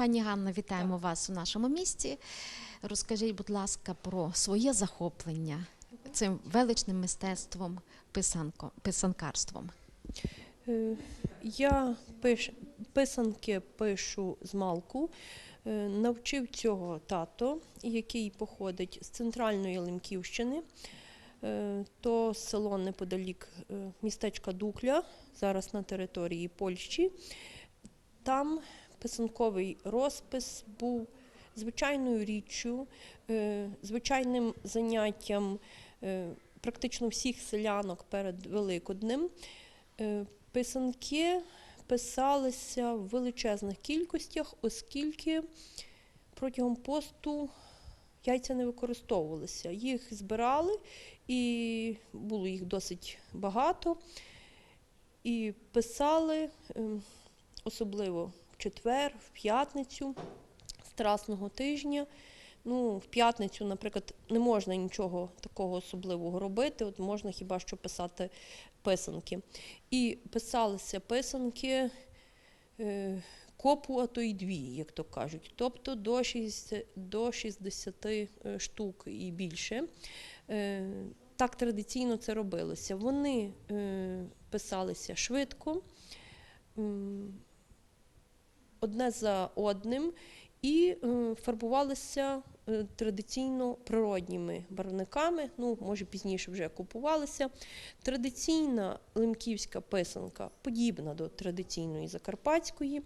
Пані Ганна, вітаємо вас у нашому місті. Розкажіть, будь ласка, про своє захоплення цим величним мистецтвом писанко, писанкарством. Е, Я пиш, писанки пишу з малку. Е, Навчив цього тато, який походить з центральної Лемківщини. Е, То село неподалік містечка Дукля, зараз на території Польщі. Там писанковий розпис був звичайною річчю, е, звичайним заняттям е, практично всіх селянок перед Великоднем. Е, Писанки писалися в величезних кількостях, оскільки протягом посту яйця не використовувалися. Їх збирали, і було їх досить багато. І писали, ем, особливо четвер, в п'ятницю Страсного тижня. Ну, в п'ятницю, наприклад, не можна нічого такого особливого робити, от можна хіба що писати писанки. І писалися писанки е, копу, а то й дві, як то кажуть, тобто до 60, до 60 е, штук і більше. Е, так традиційно це робилося. Вони е, писалися швидко, одне за одним, і е, фарбувалися е, традиційно природніми барвниками. Ну, може, пізніше вже купувалися. Традиційна лемківська писанка подібна до традиційної закарпатської.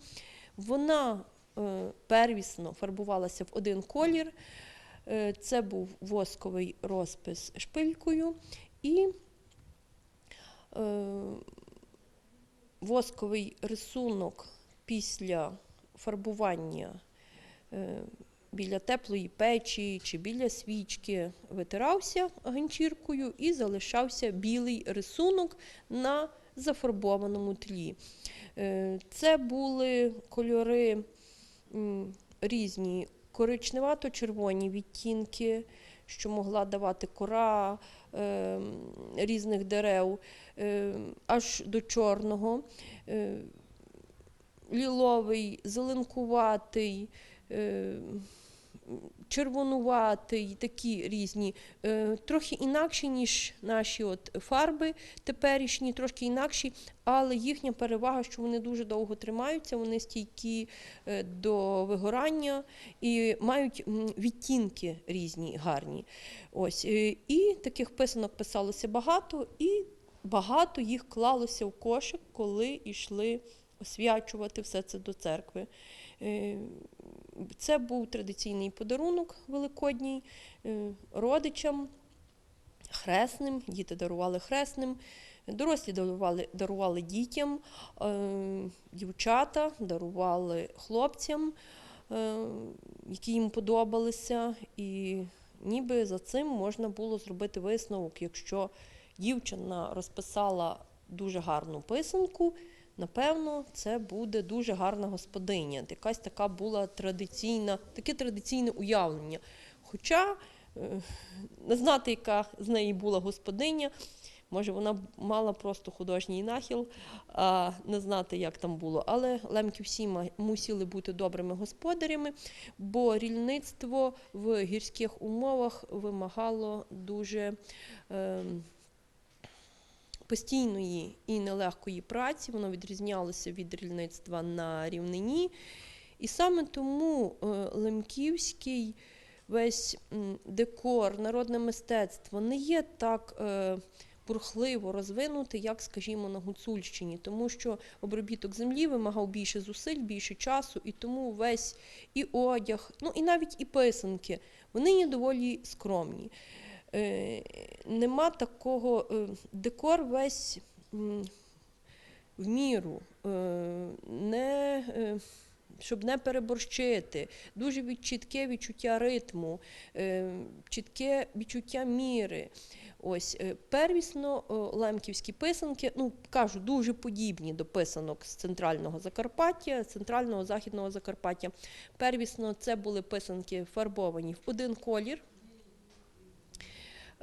Вона е, первісно фарбувалася в один колір. Це був восковий розпис шпилькою і восковий рисунок після фарбування е, біля теплої печі чи біля свічки витирався ганчіркою і залишався білий рисунок на зафарбованому тлі. Е, Це були кольори різні, коричневато-червоні відтінки, що могла давати кора е, різних дерев, е, аж до чорного, е, ліловий, зеленкуватий. е, Червонуватий, такі різні, е, трохи інакші, ніж наші от фарби теперішні, трошки інакші, але їхня перевага, що вони дуже довго тримаються, вони стійкі е, до вигорання і мають відтінки різні, гарні. Ось. І таких писанок писалося багато, і багато їх клалося в кошик, коли йшли освячувати все це до церкви. Е, Це був традиційний подарунок великодній е, родичам, хресним, діти дарували хресним, дорослі дарували, дарували дітям, е, дівчата дарували хлопцям, які їм подобалися. І ніби за цим можна було зробити висновок, якщо дівчина розписала дуже гарну писанку. Напевно, це буде дуже гарна господиня. Якась така була традиційна, таке традиційне уявлення. Хоча е, не знати, яка з неї була господиня, може вона мала просто художній нахил, а не знати, як там було. Але лемки всі мусили бути добрими господарями, бо рільництво в гірських умовах вимагало дуже. ем, постійної і нелегкої праці, воно відрізнялося від рільництва на рівнині. І саме тому е, Лемківський весь декор, народне мистецтво не є так е, бурхливо розвинуте, як, скажімо, на Гуцульщині, тому що обробіток землі вимагав більше зусиль, більше часу, і тому весь і одяг, ну і навіть і писанки, вони є доволі скромні. Е, нема такого е, декор весь в міру, е, не, щоб не переборщити. Дуже чітке відчуття ритму, чітке відчуття міри. Ось первісно лемківські писанки, ну кажу, дуже подібні до писанок з центрального Закарпаття, центрального західного Закарпаття. Первісно це були писанки фарбовані в один колір.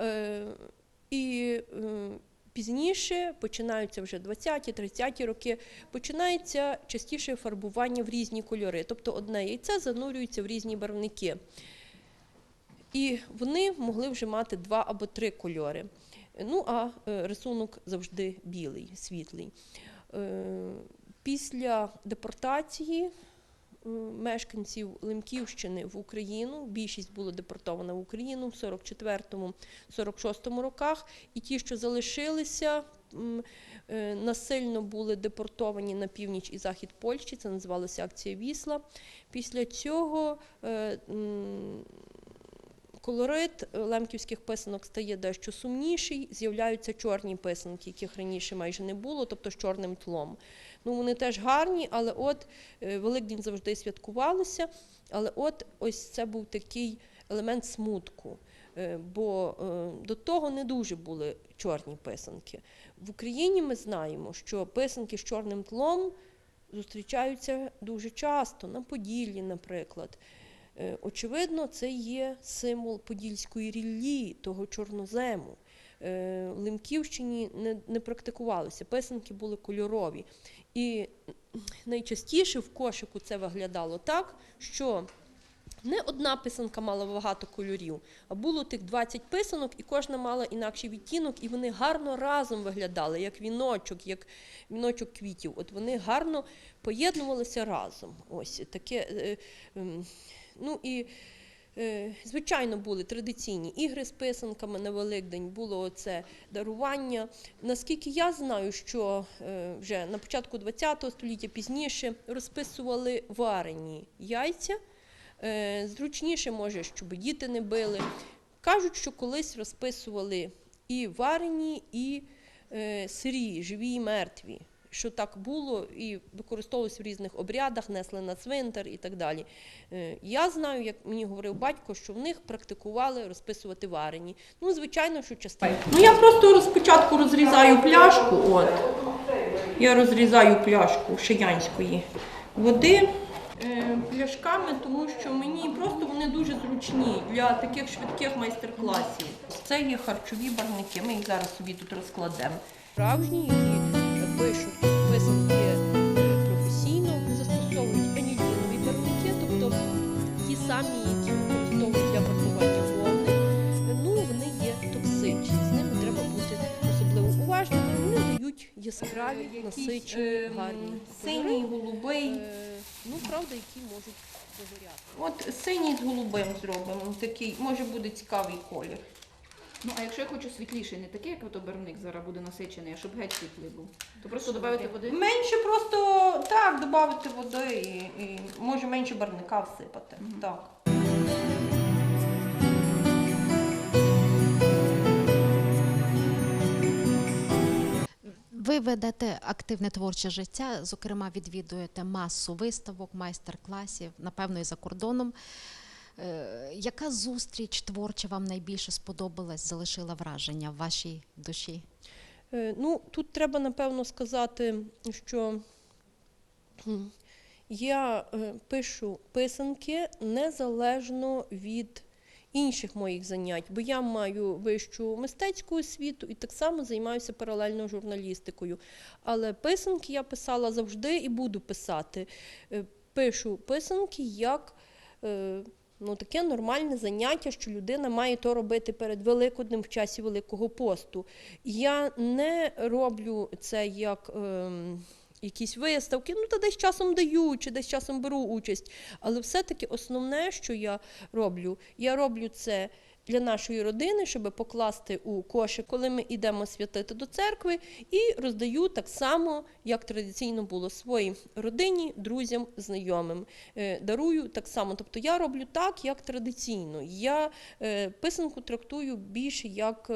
Е, і е, Пізніше починаються вже 20-30 роки, починається частіше фарбування в різні кольори. Тобто одне яйце занурюється в різні барвники. І вони могли вже мати два або три кольори. Ну, а е, рисунок завжди білий, світлий. Після депортації мешканців Лемківщини в Україну, більшість було депортована в Україну в 44-46 роках, і ті, що залишилися, е, насильно були депортовані на північ і захід Польщі, це називалося акція Вісла. Після цього е, колорит лемківських писанок стає дещо сумніший, з'являються чорні писанки, яких раніше майже не було, тобто з чорним тлом. Ну, вони теж гарні, але от е, Великдень завжди святкувалося, але от ось це був такий елемент смутку. е, Бо е, до того не дуже були чорні писанки. В Україні ми знаємо, що писанки з чорним тлом зустрічаються дуже часто, на Поділлі, наприклад. Е, Очевидно, це є символ подільської ріллі, того чорнозему. Е, В Лемківщині не, не практикувалися, писанки були кольорові. І найчастіше в кошику це виглядало так, що не одна писанка мала багато кольорів, а було тих 20 писанок, і кожна мала інакший відтінок, і вони гарно разом виглядали, як віночок, як віночок квітів. От вони гарно поєднувалися разом. Ось таке. е, ем, Ну і е, звичайно були традиційні ігри з писанками на Великдень, було оце дарування. Наскільки я знаю, що е, вже на початку ХХ століття пізніше розписували варені яйця. Е, Зручніше, може, щоб діти не били. Кажуть, що колись розписували і варені, і е, сирі, живі і мертві. Що так було і використовувалось в різних обрядах, несли на цвинтар і так далі. Е, Я знаю, як мені говорив батько, що в них практикували розписувати варені. Ну, звичайно, що частина. Ну я просто спочатку розрізаю пляшку. От я розрізаю пляшку шиянської води пляшками, тому що мені просто вони дуже зручні для таких швидких майстер-класів. Це є харчові барники. Ми їх зараз собі тут розкладемо. Справжні, які пишуть Дають яскраві, насичені, гарні. Синій, голубий. Е, Ну, правда, які можуть загоряти. От синій з голубим зробимо. Такий, може буде цікавий колір. Ну, а якщо я хочу світліший, не такий, як ото барвник зараз буде насичений, а щоб геть світлий був, то просто додати води. Менше просто так, додати води і, і може менше барвника всипати. Так. Ви ведете активне творче життя, зокрема, відвідуєте масу виставок, майстер-класів, напевно, і за кордоном. Е, Яка зустріч творча вам найбільше сподобалась, залишила враження в вашій душі? Е, Ну, тут треба напевно сказати, що я е, пишу писанки незалежно від інших моїх занять, бо я маю вищу мистецьку освіту і так само займаюся паралельно журналістикою. Але писанки я писала завжди і буду писати. Е, Пишу писанки як. е, Ну, таке нормальне заняття, що людина має то робити перед Великоднем в часі Великого посту. Я не роблю це як ем, якісь виставки, ну та десь часом даю, чи десь часом беру участь. Але все-таки основне, що я роблю, я роблю це для нашої родини, щоб покласти у кошик, коли ми йдемо святити до церкви, і роздаю так само, як традиційно було своїй родині, друзям, знайомим. Е, дарую так само. Тобто я роблю так, як традиційно. Я е, писанку трактую більше як.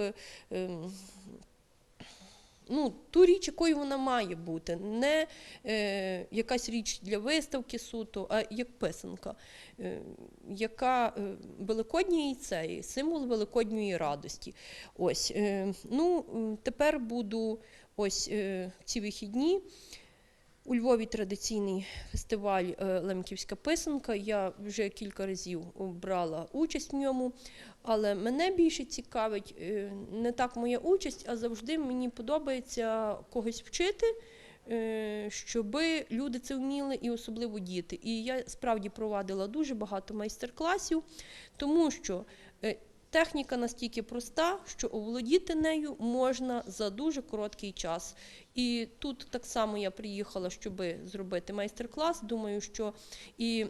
Е, Ну, ту річ, якою вона має бути, не е, якась річ для виставки суто, а як писанка, е, яка е, великоднє яйце, символ великодньої радості. Ось, е, ну, тепер буду ось е, ці вихідні У Львові традиційний фестиваль е, Лемківська писанка. Я вже кілька разів брала участь в ньому, але мене більше цікавить е, не так моя участь, а завжди мені подобається когось вчити. е, Щоби люди це вміли, і особливо діти. І я справді провадила дуже багато майстер-класів, тому що е, техніка настільки проста, що оволодіти нею можна за дуже короткий час. І тут так само я приїхала, щоб зробити майстер-клас. Думаю, що і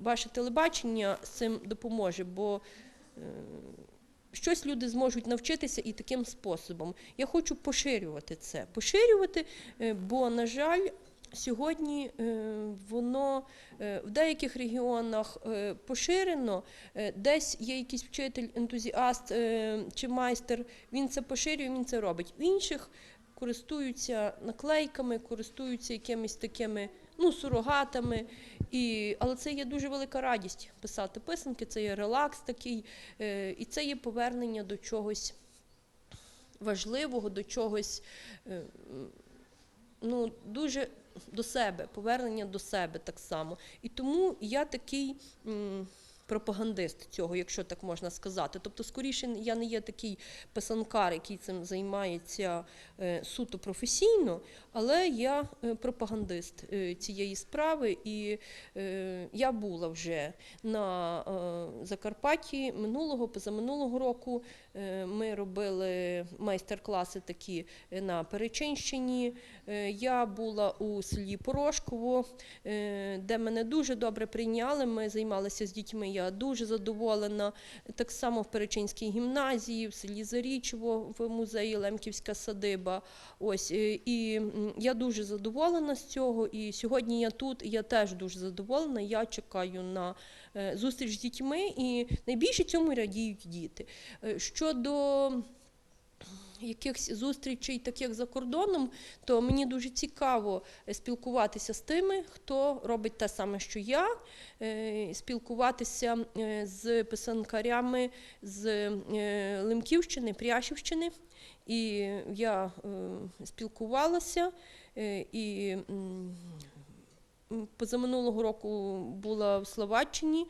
ваше телебачення з цим допоможе, бо щось люди зможуть навчитися і таким способом. Я хочу поширювати це. Поширювати, е, бо, на жаль, Сьогодні е, воно е, в деяких регіонах е, поширено, е, десь є якийсь вчитель, ентузіаст е, чи майстер, він це поширює, він це робить. В інших користуються наклейками, користуються якимись такими ну, сурогатами. І, але це є дуже велика радість писати писанки, це є релакс такий, е, і це є повернення до чогось важливого, до чогось. е, Ну, дуже до себе, повернення до себе так само. І тому я такий пропагандист цього, якщо так можна сказати. Тобто, скоріше, я не є такий писанкар, який цим займається е, суто професійно, але я е, пропагандист е, цієї справи. І я була вже на Закарпатті минулого, позаминулого року. Ми робили майстер-класи такі на Перечинщині. Я була у селі Порошково, де мене дуже добре прийняли. Ми займалися з дітьми. Я дуже задоволена. Так само в Перечинській гімназії, в селі Зарічево, в музеї Лемківська садиба. Ось е, і я дуже задоволена з цього. І сьогодні я тут, і я теж дуже задоволена. Я чекаю на е, зустріч з дітьми, і найбільше цьому радіють діти. Е, Щодо якихось зустрічей, таких за кордоном, то мені дуже цікаво е, спілкуватися з тими, хто робить те саме, що я, е, спілкуватися е, з писанкарями з Лемківщини, Пряшівщини. І я спілкувалася і позаминулого року була в Словаччині.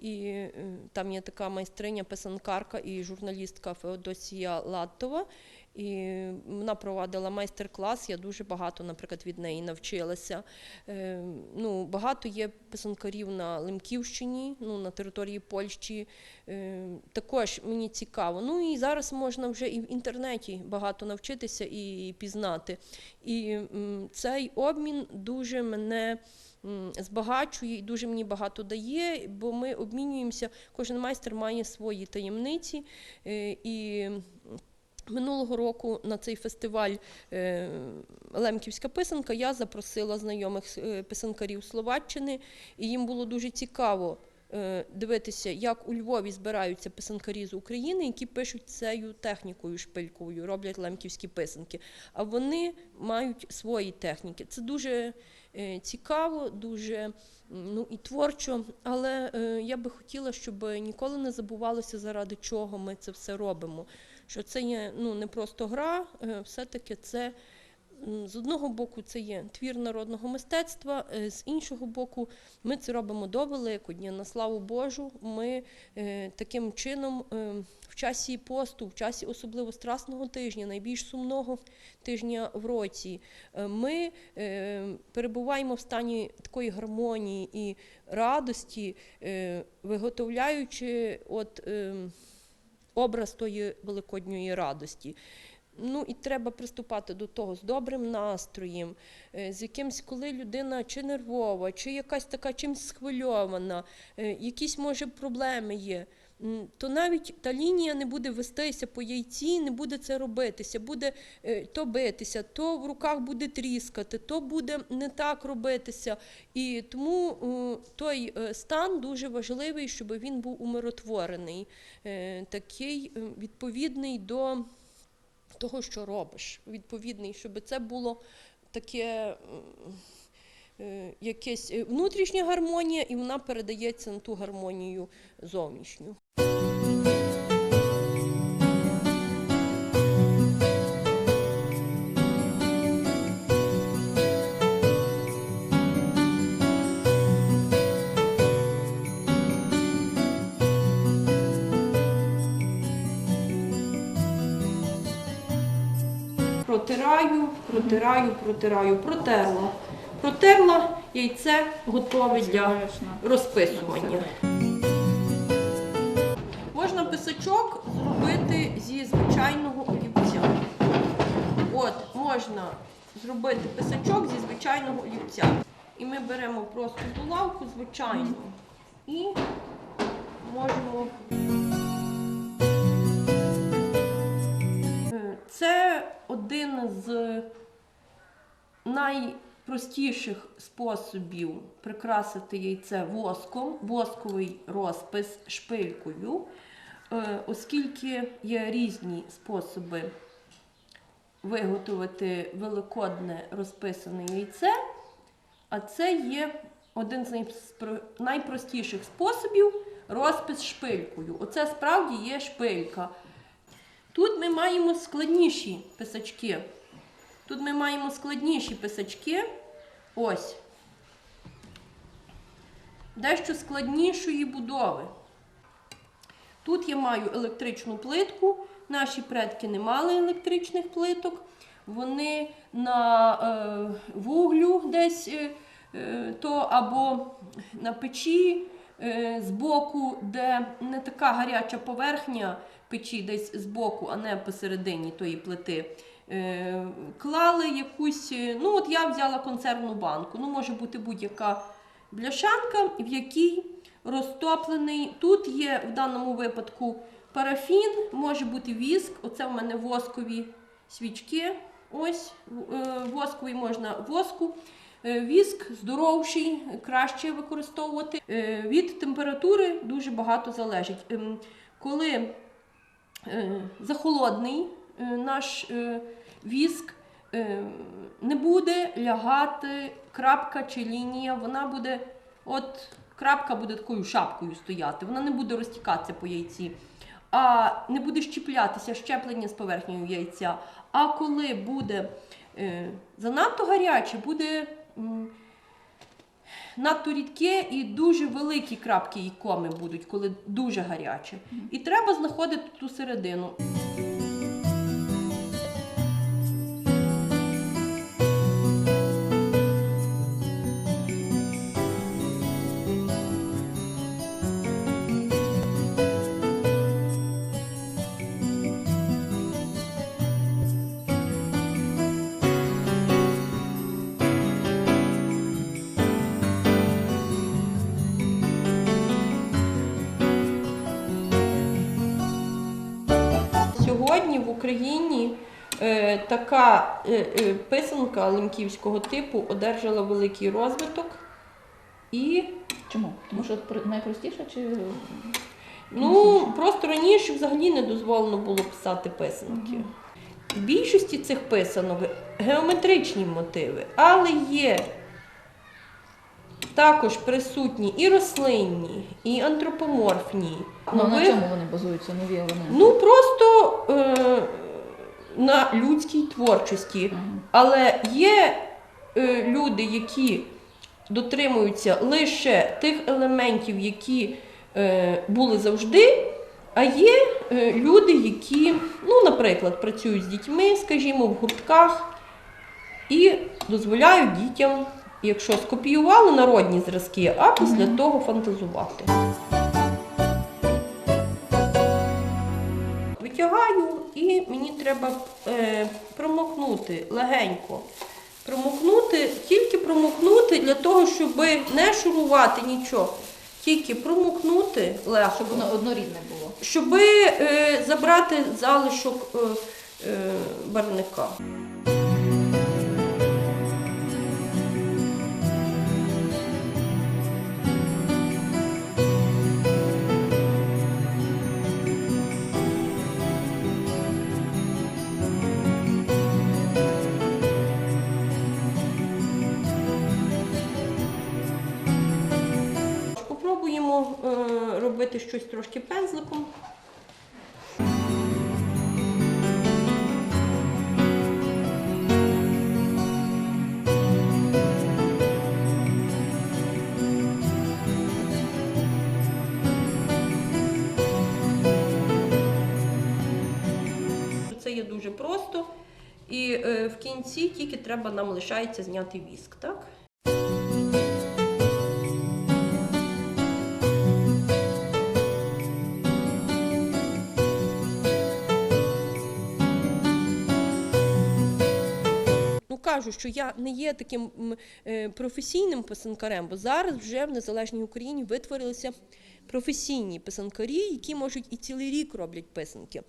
І е, там є така майстриня, писанкарка і журналістка Феодосія Латтова. І вона провадила майстер-клас. Я дуже багато, наприклад, від неї навчилася. Е, ну, багато є писанкарів на Лемківщині, ну, на території Польщі. Е, також мені цікаво. Ну і зараз можна вже і в інтернеті багато навчитися і пізнати. І цей обмін дуже мене збагачує і дуже мені багато дає, бо ми обмінюємося, кожен майстер має свої таємниці. е, І минулого року на цей фестиваль е, Лемківська писанка я запросила знайомих е, писанкарів Словаччини, і їм було дуже цікаво. е, Дивитися, як у Львові збираються писанкарі з України, які пишуть цією технікою шпильковою, роблять лемківські писанки. А вони мають свої техніки. Це дуже цікаво, дуже ну, і творчо. Але я би хотіла, щоб ніколи не забувалося, заради чого ми це все робимо. Що це є ну, не просто гра, е, все-таки це. З одного боку, це є твір народного мистецтва, е, з іншого боку, ми це робимо до Великодня. На славу Божу, ми е, таким чином в часі посту, в часі особливо страсного тижня, найбільш сумного тижня в році, ми перебуваємо в стані такої гармонії і радості, виготовляючи от, е, образ тої великодньої радості. Ну і треба приступати до того з добрим настроєм, е, з якимсь, коли людина чи нервова, чи якась така чимсь схвильована, е, якісь, може, проблеми є. То навіть та лінія не буде вестися по яйці, не буде це робитися, буде е, то битися, то в руках буде тріскати, то буде не так робитися. І тому той стан дуже важливий, щоб він був умиротворений, такий відповідний до того, що робиш, відповідний, щоб це було таке. е, Якась е, внутрішня гармонія, і вона передається на ту гармонію зовнішню. Протираю, протираю, протираю, протерла. Протерла, яйце готове для розписування. Можна писачок зробити зі звичайного олівця. От, можна зробити писачок зі звичайного олівця. І ми беремо просто булавку звичайну і можемо. Один з найпростіших способів прикрасити яйце воском, восковий розпис шпилькою, Е, оскільки є різні способи виготовити великодне розписане яйце, а це є один з найпростіших способів розпис шпилькою. Оце справді є шпилька. Тут ми маємо складніші писачки. Тут ми маємо складніші писачки. Ось. Дещо складнішої будови. Тут я маю електричну плитку. Наші предки не мали електричних плиток. Вони на е, вуглю десь е, е, то або на печі е, збоку, де не така гаряча поверхня печі, десь збоку, а не посередині тої плити. Е, клали якусь, е, ну от я взяла консервну банку, ну може бути будь-яка бляшанка, в якій розтоплений. Тут є в даному випадку парафін, може бути віск. Оце в мене воскові свічки. Ось восковий можна воску. Е, Віск здоровший, краще використовувати. Е, Від температури дуже багато залежить. Ем, Коли е, захолодний наш віск, не буде лягати крапка чи лінія, вона буде, от крапка буде такою шапкою стояти, вона не буде розтікатися по яйці, а не буде щіплятися щеплення з поверхнею яйця. А коли буде занадто гаряче, буде надто рідке і дуже великі крапки і коми будуть, коли дуже гаряче. І треба знаходити ту середину. Україні е, така е, е, писанка лемківського типу одержала великий розвиток. І Чому? Тому що найпростіше чи ну, просто раніше взагалі не дозволено було писати писанки. В більшості цих писанок геометричні мотиви, але є також присутні і рослинні, і антропоморфні. ну, на чому вони базуються? Нові елементи? Ну просто е, на людській творчості. Але є е, люди, які дотримуються лише тих елементів, які е, були завжди. А є е, люди, які, ну, наприклад, працюють з дітьми, скажімо, в гуртках і дозволяють дітям, якщо скопіювали народні зразки, а після того фантазувати. Витягаю і мені треба е, промокнути легенько. Промокнути, тільки промокнути для того, щоб не шурувати нічого. Тільки промокнути легко, Щоб воно однорідне було. щоб е, забрати залишок е, Попробуємо е, робити щось трошки пензликом. Це є дуже просто І е, в кінці тільки треба нам лишається зняти віск, так? Кажу, що я не є таким е, професійним писанкарем, бо зараз вже в незалежній Україні витворилися професійні писанкарі, які можуть і цілий рік роблять писанки.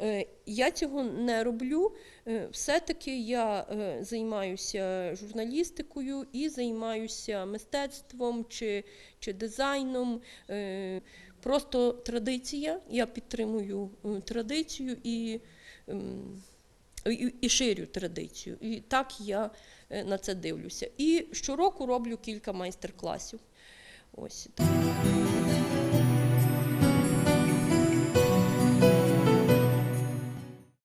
Е, Я цього не роблю. Е, Все-таки я займаюся журналістикою і займаюся мистецтвом чи, чи дизайном. Просто традиція. Я підтримую традицію і, ем, і, і ширю традицію. І так я е, на це дивлюся. І щороку роблю кілька майстер-класів. Ось так.